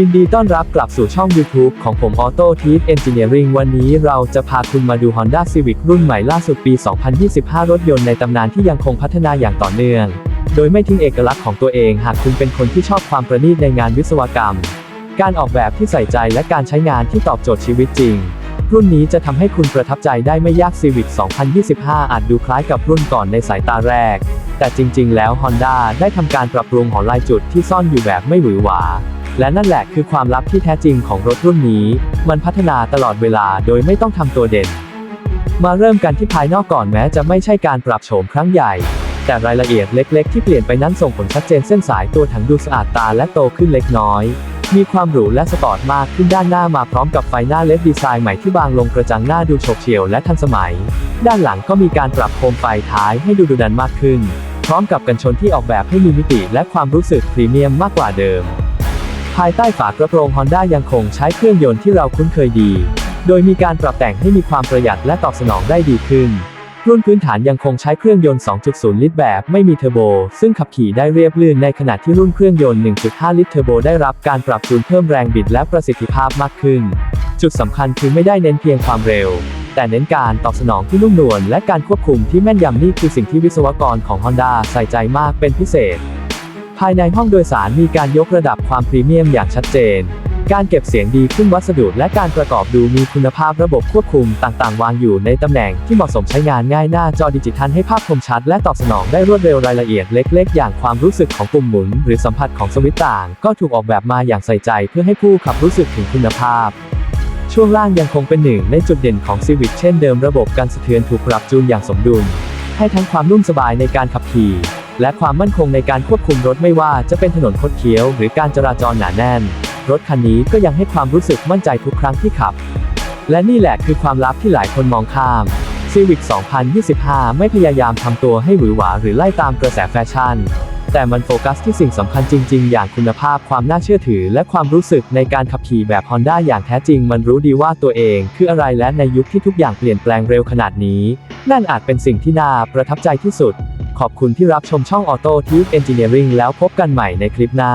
ยินดีต้อนรับกลับสู่ช่อง YouTube ของผม Auto t e a c Engineering วันนี้เราจะพาคุณมาดู Honda Civic รุ่นใหม่ล่าสุดปี 2025 รถยนต์ในตำนานที่ยังคงพัฒนาอย่างต่อเนื่อง โดยไม่ทิ้งเอกลักษณ์ของตัวเอง หากคุณเป็นคนที่ชอบความประณีตในงานวิศวกรรม การออกแบบที่ใส่ใจและการใช้งานที่ตอบโจทย์ชีวิตจริง รุ่นนี้จะทำให้คุณประทับใจได้ไม่ยาก Civic 2025 อาจดูคล้ายกับรุ่นก่อนในสายตาแรก แต่จริง ๆ แล้ว Honda ได้ทำการปรับปรุงขอลายจุดที่ซ่อนอยู่แบบไม่หวือหวา และนั่นแหละคือความลับที่แท้จริงของรถรุ่นนี้ มันพัฒนาตลอดเวลาโดยไม่ต้องทำตัวเด่น มาเริ่มกันที่ภายนอกก่อนแม้จะไม่ใช่การปรับโฉมครั้งใหญ่ แต่รายละเอียดเล็ก ๆ ที่เปลี่ยนไปนั้นส่งผลชัดเจนเส้นสายตัวถังดูสะอาดตาและโตขึ้นเล็กน้อย มีความหรูและสปอร์ตมากขึ้นด้านหน้ามาพร้อมกับไฟหน้าเลดดีไซน์ใหม่ที่บางลงกระจังหน้าดูโฉบเฉี่ยวและทันสมัย ด้านหลังก็มีการปรับโคมไฟท้ายให้ดูดุดันมากขึ้น พร้อมกับกันชนที่ออกแบบให้มีมิติและความรู้สึกพรีเมียมมากกว่าเดิม ภายใต้ฝากระโปรง Honda ยังคงใช้เครื่องยนต์ที่เราคุ้นเคยดี โดยมีการปรับแต่งให้มีความประหยัดและตอบสนองได้ดีขึ้น รุ่นพื้นฐานยังคงใช้เครื่องยนต์ 2.0 ลิตรแบบไม่มีเทอร์โบ ซึ่งขับขี่ได้เรียบลื่นในขณะที่รุ่นเครื่องยนต์ 1.5 ลิตรเทอร์โบได้รับการปรับจูนเพิ่มแรงบิดและประสิทธิภาพมากขึ้น จุดสำคัญคือไม่ได้เน้นเพียงความเร็วแต่เน้นการตอบสนองที่นุ่มนวลและการควบคุมที่แม่นยำนี่คือสิ่งที่วิศวกรของ Honda ใส่ใจมากเป็นพิเศษ ภายในห้องโดยสารมีการยกระดับความพรีเมียมอย่างชัดเจน การเก็บเสียงดีขึ้นวัสดุและการประกอบดูมีคุณภาพระบบควบคุมต่างๆ วางอยู่ในตำแหน่งที่เหมาะสมใช้งานง่ายหน้าจอดิจิทัลให้ภาพคมชัดและตอบสนองได้รวดเร็วรายละเอียดเล็ก ๆ อย่างความรู้สึกของปุ่มหมุน หรือสัมผัสของสวิตต่าง ก็ถูกออกแบบมาอย่างใส่ใจเพื่อให้ผู้ขับรู้สึกถึงคุณภาพช่วงล่างยังคงเป็นหนึ่งในจุดเด่นของ Civic เช่นเดิมระบบการสะเทือนถูกปรับจูนอย่างสมดุล ให้ทั้งความนุ่มสบายในการขับขี่ และความมั่นคงในการควบคุมรถไม่ว่าจะเป็นถนนคดเคี้ยว หรือการจราจรหนาแน่น รถคันนี้ก็ยังให้ความรู้สึกมั่นใจทุกครั้งที่ขับ และนี่แหละคือความลับที่หลายคนมองข้าม Civic 2025 ไม่พยายามทำตัวให้หวือหวาหรือไล่ตามกระแสแฟชั่น แต่มันโฟกัสที่สิ่งสำคัญจริง ๆ อย่างคุณภาพความน่าเชื่อถือ และความรู้สึกในการขับขี่แบบ Honda อย่างแท้จริง มันรู้ดีว่าตัวเองคืออะไรและในยุคที่ทุกอย่างเปลี่ยนแปลงเร็วขนาดนี้ นั่นอาจเป็นสิ่งที่น่าประทับใจที่สุด ขอบคุณที่รับชมช่อง Auto Tube Engineering แล้วพบกันใหม่ในคลิปหน้า